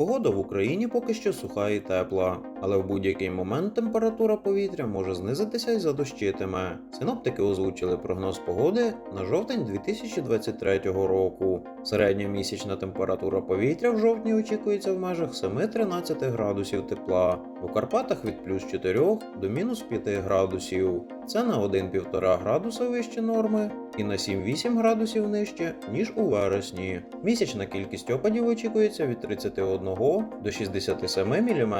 Погода в Україні поки що суха і тепла, але в будь-який момент температура повітря може знизитися і задощитиме. Синоптики озвучили прогноз погоди на жовтень 2023 року. Середня місячна температура повітря в жовтні очікується в межах 7-13 градусів тепла, у Карпатах від плюс 4 до мінус 5 градусів. Це на 1-1,5 градуса вище норми і на 7-8 градусів нижче, ніж у вересні. Місячна кількість опадів очікується від 31 до 67 мм.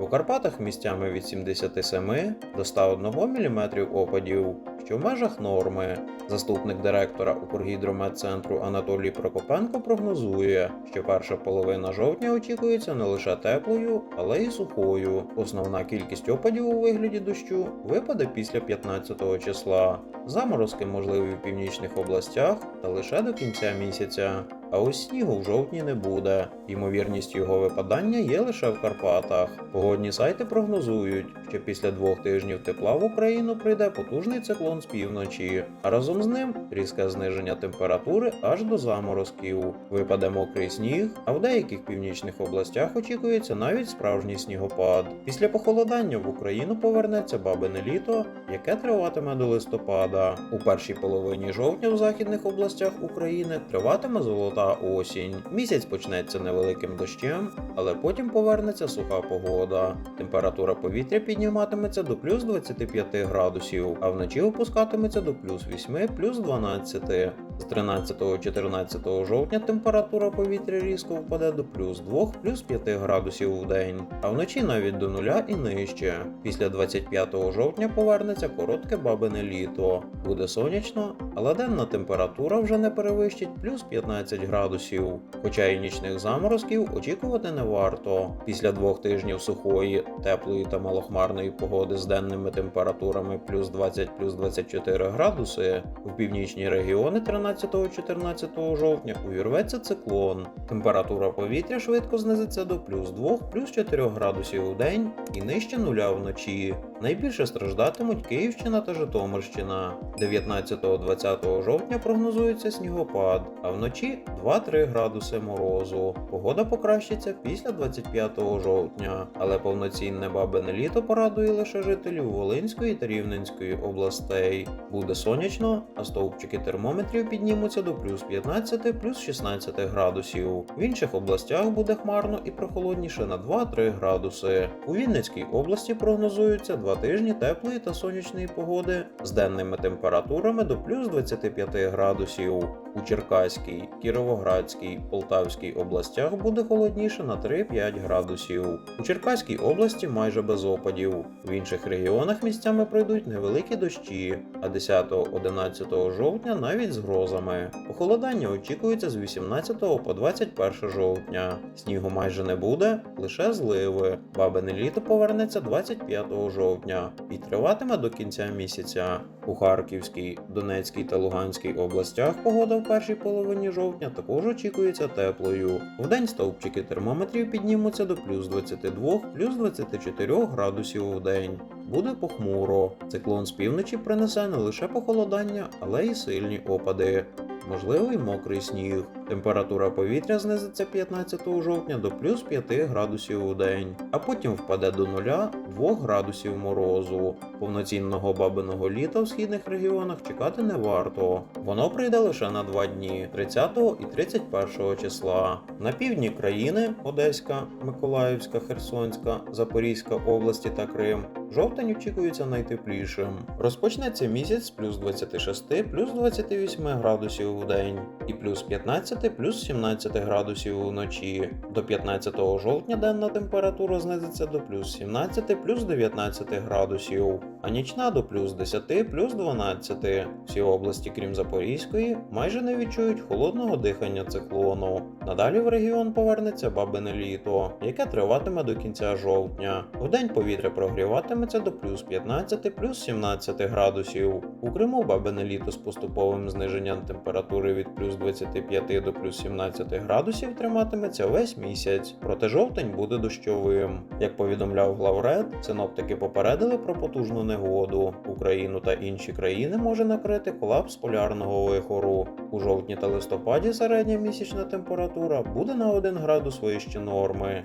У Карпатах місцями від 77 до 101 мм опадів, що в межах норми. Заступник директора Укргідрометцентру Анатолій Прокопенко прогнозує, що перша половина жовтня очікується не лише теплою, але й сухою. Основна кількість опадів у вигляді дощу випаде після 15 числа. Заморозки можливі в північних областях та лише до кінця місяця. А ось снігу в жовтні не буде. Ймовірність його випадання є лише в Карпатах. Погодні сайти прогнозують, що після двох тижнів тепла в Україну прийде потужний циклон з півночі, а разом з ним різке зниження температури аж до заморозків. Випаде мокрий сніг, а в деяких північних областях очікується навіть справжній снігопад. Після похолодання в Україну повернеться бабине літо, яке триватиме до листопада. У першій половині жовтня в західних областях України триватиме золота осінь. Місяць почнеться невеликим дощем, але потім повернеться суха погода. Температура повітря підніматиметься до плюс 25 градусів, а вночі опускатиметься до плюс 8, плюс 12. З 13-14 жовтня температура повітря різко впаде до плюс 2, плюс 5 градусів в день, а вночі навіть до нуля і нижче. Після 25 жовтня повернеться коротке бабине літо. Буде сонячно, але денна температура вже не перевищить плюс 15 градусів. Хоча і нічних заморозків очікувати не варто. Після двох тижнів сухої, теплої та малохмарної погоди з денними температурами плюс 20 плюс 24 градуси, в північні регіони 13-14 жовтня увірветься циклон. Температура повітря швидко знизиться до плюс 2 плюс 4 градусів у день і нижче нуля вночі. Найбільше страждатимуть Київщина та Житомирщина. 19-20 жовтня прогнозується снігопад, а вночі 2-3 градуси морозу. Погода покращиться після 25 жовтня, але повноцінне бабине літо порадує лише жителів Волинської та Рівненської областей. Буде сонячно, а стовпчики термометрів піднімуться до плюс 15 плюс 16 градусів. В інших областях буде хмарно і прохолодніше на 2-3 градуси. У Вінницькій області прогнозуються два тижні теплої та сонячної погоди з денними температурами до плюс 25 градусів. У Черкаській, Кіровоградській, Полтавській областях буде холодніше на 3-5 градусів. У Черкаській області майже без опадів. В інших регіонах місцями пройдуть невеликі дощі, а 10-11 жовтня навіть з грозами. Похолодання очікується з 18 по 21 жовтня. Снігу майже не буде, лише зливи. Бабине літо повернеться 25 жовтня і триватиме до кінця місяця. У Харківській, Донецькій та Луганській областях погода в першій половині жовтня також очікується теплою. Вдень стовпчики термометрів піднімуться до плюс 22, плюс 24 градусів у день. Буде похмуро. Циклон з півночі принесе не лише похолодання, але й сильні опади. Можливий мокрий сніг. Температура повітря знизиться 15 жовтня до плюс 5 градусів у день, а потім впаде до 0-2 градусів морозу. Повноцінного бабиного літа в східних регіонах чекати не варто. Воно прийде лише на два дні 30 і 31 числа. На півдні країни Одеська, Миколаївська, Херсонська, Запорізька області та Крим. Жовтень очікується найтеплішим. Розпочнеться місяць з плюс 26, плюс 28 градусів у день і плюс 15, плюс 17 градусів вночі. До 15 жовтня денна температура знизиться до плюс 17, плюс 19 градусів, а нічна до плюс 10, плюс 12. Всі області, крім Запорізької, майже не відчують холодного дихання циклону. Надалі в регіон повернеться бабине літо, яке триватиме до кінця жовтня. Вдень повітря прогріватиме триматиметься до плюс 15, плюс 17 градусів. У Криму бабине літо з поступовим зниженням температури від плюс 25 до плюс 17 градусів триматиметься весь місяць, проте жовтень буде дощовим. Як повідомляв главред, синоптики попередили про потужну негоду. Україну та інші країни може накрити колапс полярного вихору. У жовтні та листопаді середня місячна температура буде на 1 градус вище норми.